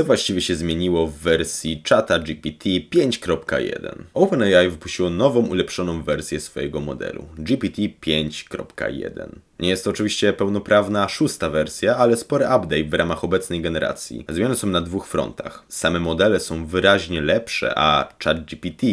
Co właściwie się zmieniło w wersji czata GPT 5.1? OpenAI wypuściło nową, ulepszoną wersję swojego modelu GPT 5.1. Nie jest to oczywiście pełnoprawna szósta wersja, ale spory update w ramach obecnej generacji. Zmiany są na dwóch frontach. Same modele są wyraźnie lepsze, a ChatGPT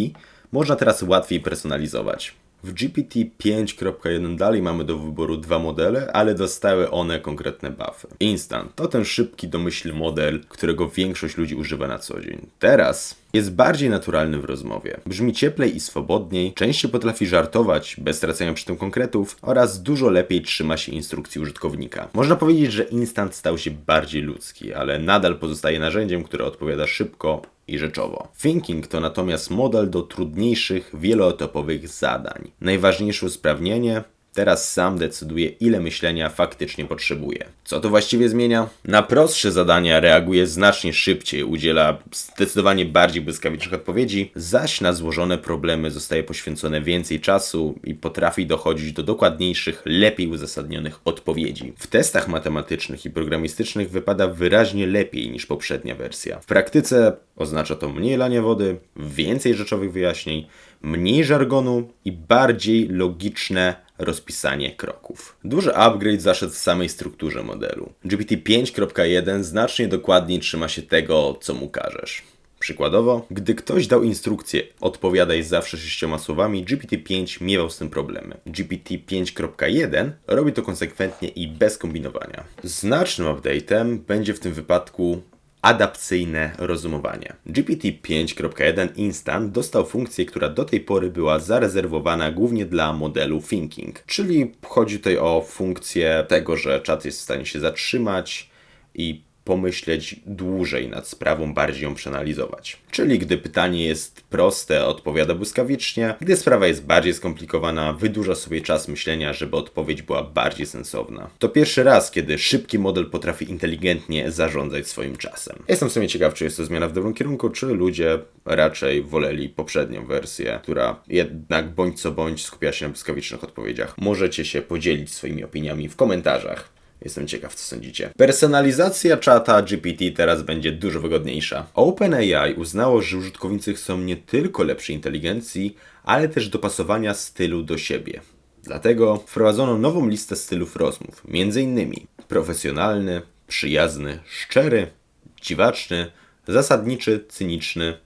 można teraz łatwiej personalizować. W GPT 5.1 dalej mamy do wyboru dwa modele, ale dostały one konkretne buffy. Instant to ten szybki domyślny model, którego większość ludzi używa na co dzień. Teraz jest bardziej naturalny w rozmowie. Brzmi cieplej i swobodniej, częściej potrafi żartować bez stracania przy tym konkretów oraz dużo lepiej trzyma się instrukcji użytkownika. Można powiedzieć, że Instant stał się bardziej ludzki, ale nadal pozostaje narzędziem, które odpowiada szybko i rzeczowo. Thinking to natomiast model do trudniejszych, wieloetopowych zadań. Najważniejsze usprawnienie Teraz sam decyduje, ile myślenia faktycznie potrzebuje. Co to właściwie zmienia? Na prostsze zadania reaguje znacznie szybciej, udziela zdecydowanie bardziej błyskawicznych odpowiedzi, zaś na złożone problemy zostaje poświęcone więcej czasu i potrafi dochodzić do dokładniejszych, lepiej uzasadnionych odpowiedzi. W testach matematycznych i programistycznych wypada wyraźnie lepiej niż poprzednia wersja. W praktyce oznacza to mniej lania wody, więcej rzeczowych wyjaśnień, mniej żargonu i bardziej logiczne rozpisanie kroków. Duży upgrade zaszedł w samej strukturze modelu. GPT 5.1 znacznie dokładniej trzyma się tego, co mu każesz. Przykładowo, gdy ktoś dał instrukcję odpowiadaj zawsze sześcioma słowami, GPT-5 miewał z tym problemy. GPT 5.1 robi to konsekwentnie i bez kombinowania. Znacznym update'em będzie w tym wypadku adapcyjne rozumowanie. GPT 5.1 Instant dostał funkcję, która do tej pory była zarezerwowana głównie dla modelu Thinking, czyli chodzi tutaj o funkcję tego, że czat jest w stanie się zatrzymać i pomyśleć dłużej nad sprawą, bardziej ją przeanalizować. Czyli gdy pytanie jest proste, odpowiada błyskawicznie, gdy sprawa jest bardziej skomplikowana, wydłuża sobie czas myślenia, żeby odpowiedź była bardziej sensowna. To pierwszy raz, kiedy szybki model potrafi inteligentnie zarządzać swoim czasem. Jestem w sumie ciekaw, czy jest to zmiana w dobrym kierunku, czy ludzie raczej woleli poprzednią wersję, która jednak bądź co bądź skupia się na błyskawicznych odpowiedziach. Możecie się podzielić swoimi opiniami w komentarzach. Jestem ciekaw, co sądzicie. Personalizacja czata GPT teraz będzie dużo wygodniejsza. OpenAI uznało, że użytkownicy chcą nie tylko lepszej inteligencji, ale też dopasowania stylu do siebie. Dlatego wprowadzono nową listę stylów rozmów, m.in. profesjonalny, przyjazny, szczery, dziwaczny, zasadniczy, cyniczny,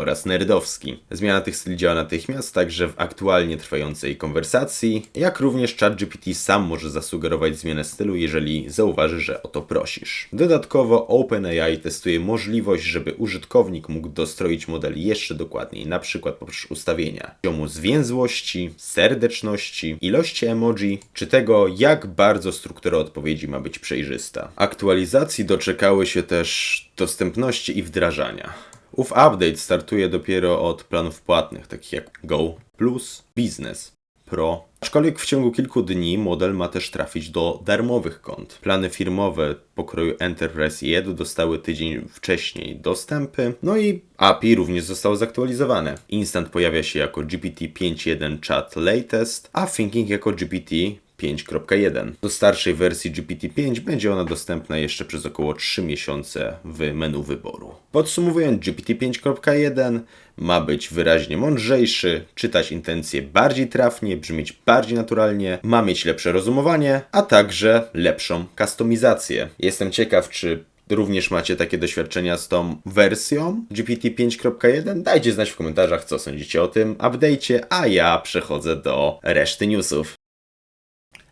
oraz nerdowski. Zmiana tych styli działa natychmiast, także w aktualnie trwającej konwersacji, jak również ChatGPT sam może zasugerować zmianę stylu, jeżeli zauważy, że o to prosisz. Dodatkowo OpenAI testuje możliwość, żeby użytkownik mógł dostroić model jeszcze dokładniej, na przykład poprzez ustawienia poziomu zwięzłości, serdeczności, ilości emoji, czy tego, jak bardzo struktura odpowiedzi ma być przejrzysta. Aktualizacji doczekały się też dostępności i wdrażania. Ów update startuje dopiero od planów płatnych, takich jak Go Plus, Business, Pro. Aczkolwiek w ciągu kilku dni model ma też trafić do darmowych kont. Plany firmowe pokroju Enterprise 1 dostały tydzień wcześniej dostępy, no i API również zostało zaktualizowane. Instant pojawia się jako GPT 5.1 Chat Latest, a Thinking jako GPT 5.1. Do starszej wersji GPT-5 będzie ona dostępna jeszcze przez około 3 miesiące w menu wyboru. Podsumowując, GPT 5.1 ma być wyraźnie mądrzejszy, czytać intencje bardziej trafnie, brzmieć bardziej naturalnie, ma mieć lepsze rozumowanie, a także lepszą kustomizację. Jestem ciekaw, czy również macie takie doświadczenia z tą wersją GPT 5.1? Dajcie znać w komentarzach, co sądzicie o tym update'cie, a ja przechodzę do reszty newsów.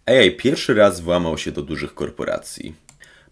AI pierwszy raz włamał się do dużych korporacji.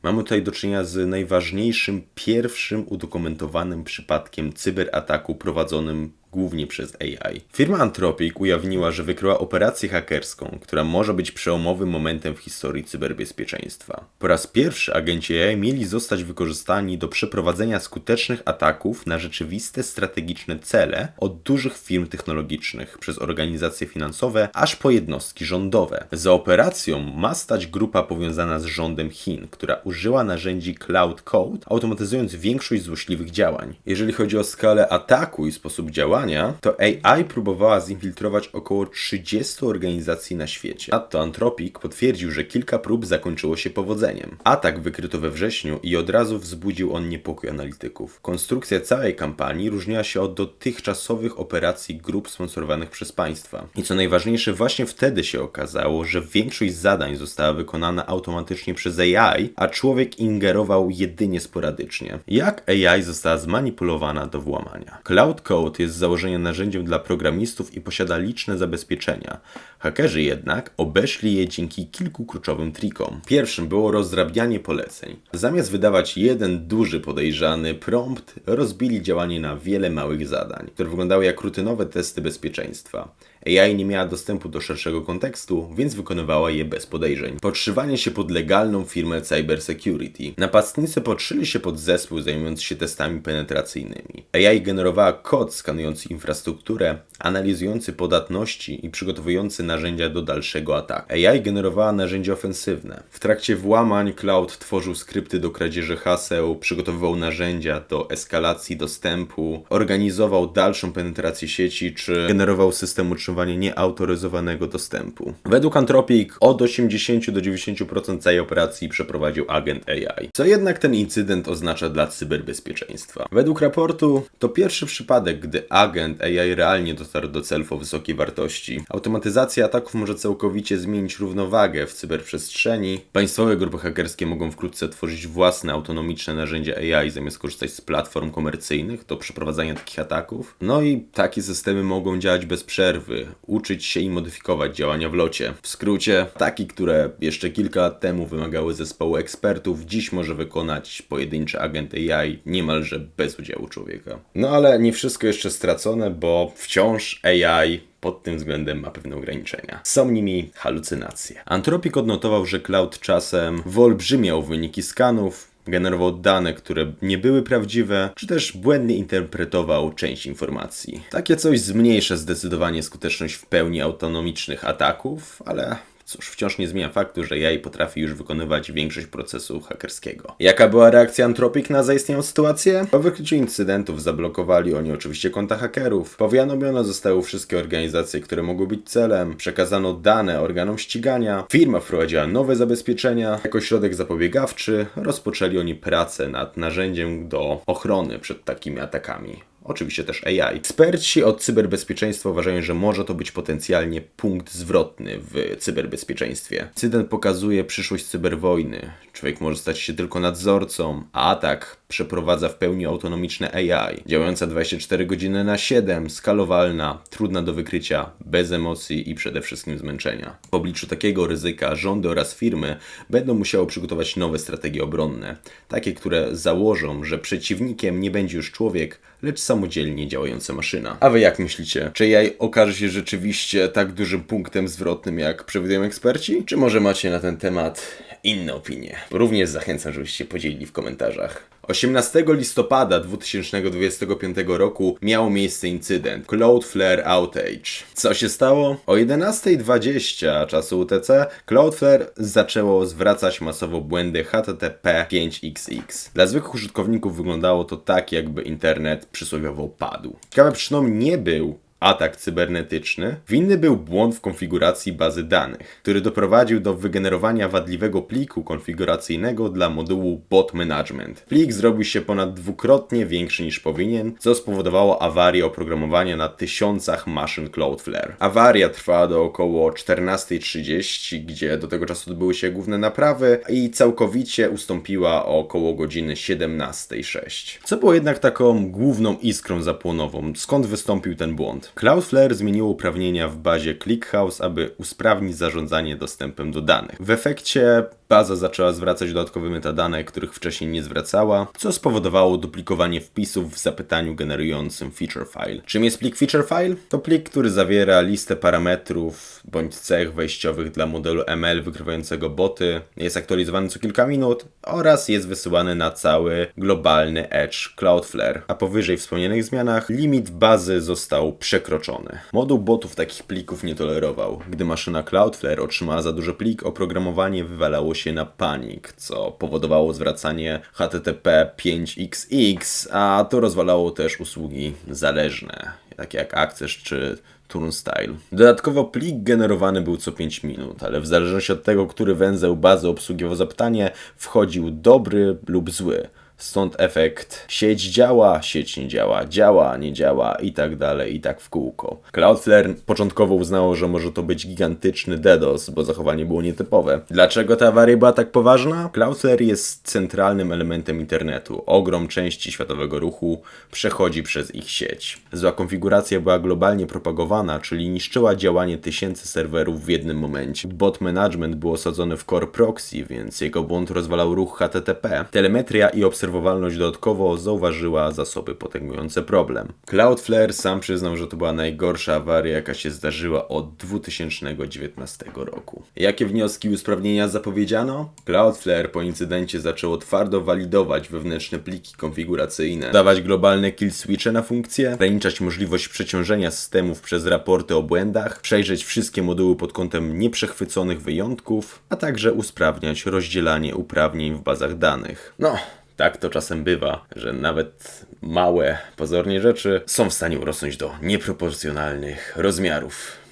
Mamy tutaj do czynienia z najważniejszym, pierwszym udokumentowanym przypadkiem cyberataku prowadzonym głównie przez AI. Firma Anthropic ujawniła, że wykryła operację hakerską, która może być przełomowym momentem w historii cyberbezpieczeństwa. Po raz pierwszy agenci AI mieli zostać wykorzystani do przeprowadzenia skutecznych ataków na rzeczywiste strategiczne cele od dużych firm technologicznych przez organizacje finansowe aż po jednostki rządowe. Za operacją ma stać grupa powiązana z rządem Chin, która użyła narzędzi Cloud Code, automatyzując większość złośliwych działań. Jeżeli chodzi o skalę ataku i sposób działania, włamania, to AI próbowała zinfiltrować około 30 organizacji na świecie. A to Anthropic potwierdził, że kilka prób zakończyło się powodzeniem. Atak wykryto we wrześniu i od razu wzbudził on niepokój analityków. Konstrukcja całej kampanii różniła się od dotychczasowych operacji grup sponsorowanych przez państwa. I co najważniejsze, właśnie wtedy się okazało, że większość zadań została wykonana automatycznie przez AI, a człowiek ingerował jedynie sporadycznie. Jak AI została zmanipulowana do włamania? Cloud Code jest z założenia narzędziem dla programistów i posiada liczne zabezpieczenia. Hakerzy jednak obeszli je dzięki kilku kluczowym trikom. Pierwszym było rozdrabnianie poleceń. Zamiast wydawać jeden duży podejrzany prompt, rozbili działanie na wiele małych zadań, które wyglądały jak rutynowe testy bezpieczeństwa. AI nie miała dostępu do szerszego kontekstu, więc wykonywała je bez podejrzeń. Podszywanie się pod legalną firmę cybersecurity. Napastnicy podszyli się pod zespół zajmujący się testami penetracyjnymi. AI generowała kod skanujący infrastrukturę, analizujący podatności i przygotowujący narzędzia do dalszego ataku. AI generowała narzędzia ofensywne. W trakcie włamań cloud tworzył skrypty do kradzieży haseł, przygotowywał narzędzia do eskalacji dostępu, organizował dalszą penetrację sieci czy generował system utrzymywania nieautoryzowanego dostępu. Według Anthropic od 80 do 90% całej operacji przeprowadził agent AI. Co jednak ten incydent oznacza dla cyberbezpieczeństwa? Według raportu to pierwszy przypadek, gdy agent AI realnie dotarł do celów o wysokiej wartości. Automatyzacja ataków może całkowicie zmienić równowagę w cyberprzestrzeni. Państwowe grupy hakerskie mogą wkrótce tworzyć własne autonomiczne narzędzia AI zamiast korzystać z platform komercyjnych do przeprowadzania takich ataków. No i takie systemy mogą działać bez przerwy, uczyć się i modyfikować działania w locie. W skrócie, ataki, które jeszcze kilka lat temu wymagały zespołu ekspertów, dziś może wykonać pojedynczy agent AI niemalże bez udziału człowieka. No ale nie wszystko jeszcze stracone, bo wciąż AI pod tym względem ma pewne ograniczenia. Są nimi halucynacje. Anthropic odnotował, że cloud czasem wyolbrzymiał wyniki skanów, generował dane, które nie były prawdziwe, czy też błędnie interpretował część informacji. Takie coś zmniejsza zdecydowanie skuteczność w pełni autonomicznych ataków, ale Cóż, wciąż nie zmienia faktu, że AI potrafi już wykonywać większość procesu hakerskiego. Jaka była reakcja Anthropic na zaistniałą sytuację? Po wykryciu incydentów zablokowali oni oczywiście konta hakerów. Powiadomiono zostały wszystkie organizacje, które mogły być celem. Przekazano dane organom ścigania. Firma wprowadziła nowe zabezpieczenia. Jako środek zapobiegawczy rozpoczęli oni pracę nad narzędziem do ochrony przed takimi atakami oczywiście też AI. Eksperci od cyberbezpieczeństwa uważają, że może to być potencjalnie punkt zwrotny w cyberbezpieczeństwie. Incydent pokazuje przyszłość cyberwojny. Człowiek może stać się tylko nadzorcą, a atak przeprowadza w pełni autonomiczne AI, działająca 24 godziny na 7, skalowalna, trudna do wykrycia, bez emocji i przede wszystkim zmęczenia. W obliczu takiego ryzyka rządy oraz firmy będą musiały przygotować nowe strategie obronne, takie, które założą, że przeciwnikiem nie będzie już człowiek, lecz samodzielnie działająca maszyna. A wy jak myślicie? Czy AI okaże się rzeczywiście tak dużym punktem zwrotnym, jak przewidują eksperci? Czy może macie na ten temat inne opinie? Również zachęcam, żebyście podzielili w komentarzach. 18 listopada 2025 roku miał miejsce incydent Cloudflare Outage. Co się stało? O 11.20 czasu UTC Cloudflare zaczęło zwracać masowo błędy HTTP 5XX. Dla zwykłych użytkowników wyglądało to tak, jakby internet przysłowiowo padł. Ciekawe przyczyną nie był atak cybernetyczny, winny był błąd w konfiguracji bazy danych, który doprowadził do wygenerowania wadliwego pliku konfiguracyjnego dla modułu Bot Management. Plik zrobił się ponad dwukrotnie większy niż powinien, co spowodowało awarię oprogramowania na tysiącach maszyn Cloudflare. Awaria trwała do około 14.30, gdzie do tego czasu odbyły się główne naprawy i całkowicie ustąpiła o około godziny 17.06. Co było jednak taką główną iskrą zapłonową, skąd wystąpił ten błąd? Cloudflare zmieniło uprawnienia w bazie ClickHouse, aby usprawnić zarządzanie dostępem do danych. W efekcie baza zaczęła zwracać dodatkowe metadane, których wcześniej nie zwracała, co spowodowało duplikowanie wpisów w zapytaniu generującym feature file. Czym jest plik feature file? To plik, który zawiera listę parametrów bądź cech wejściowych dla modelu ML wykrywającego boty, jest aktualizowany co kilka minut oraz jest wysyłany na cały globalny Edge Cloudflare. A po wyżej wspomnianych zmianach limit bazy został przekroczony. Moduł botów takich plików nie tolerował. Gdy maszyna Cloudflare otrzymała za duży plik, oprogramowanie wywalało się na panik, co powodowało zwracanie HTTP 5XX, a to rozwalało też usługi zależne takie jak Access czy Turnstile. Dodatkowo plik generowany był co 5 minut, ale w zależności od tego, który węzeł bazy obsługiwał zapytanie, wchodził dobry lub zły. Stąd efekt sieć działa, sieć nie działa, działa, nie działa i tak dalej, i tak w kółko. Cloudflare początkowo uznało, że może to być gigantyczny DDoS, bo zachowanie było nietypowe. Dlaczego ta awaria była tak poważna? Cloudflare jest centralnym elementem internetu. Ogrom części światowego ruchu przechodzi przez ich sieć. Zła konfiguracja była globalnie propagowana, czyli niszczyła działanie tysięcy serwerów w jednym momencie. Bot management był osadzony w core proxy, więc jego błąd rozwalał ruch HTTP. Telemetria i obserwowalność dodatkowo zauważyła zasoby potęgujące problem. Cloudflare sam przyznał, że to była najgorsza awaria, jaka się zdarzyła od 2019 roku. Jakie wnioski i usprawnienia zapowiedziano? Cloudflare po incydencie zaczęło twardo walidować wewnętrzne pliki konfiguracyjne, dawać globalne kill switche na funkcje, ograniczać możliwość przeciążenia systemów przez raporty o błędach, przejrzeć wszystkie moduły pod kątem nieprzechwyconych wyjątków, a także usprawniać rozdzielanie uprawnień w bazach danych. No, tak to czasem bywa, że nawet małe, pozornie rzeczy są w stanie urosnąć do nieproporcjonalnych rozmiarów.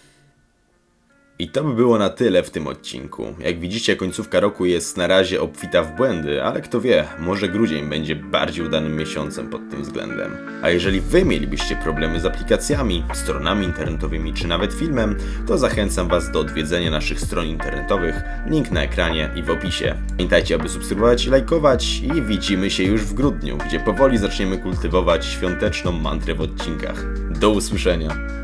I to by było na tyle w tym odcinku. Jak widzicie, końcówka roku jest na razie obfita w błędy, ale kto wie, może grudzień będzie bardziej udanym miesiącem pod tym względem. A jeżeli wy mielibyście problemy z aplikacjami, stronami internetowymi czy nawet filmem, to zachęcam was do odwiedzenia naszych stron internetowych, link na ekranie i w opisie. Pamiętajcie, aby subskrybować i lajkować i widzimy się już w grudniu, gdzie powoli zaczniemy kultywować świąteczną mantrę w odcinkach. Do usłyszenia!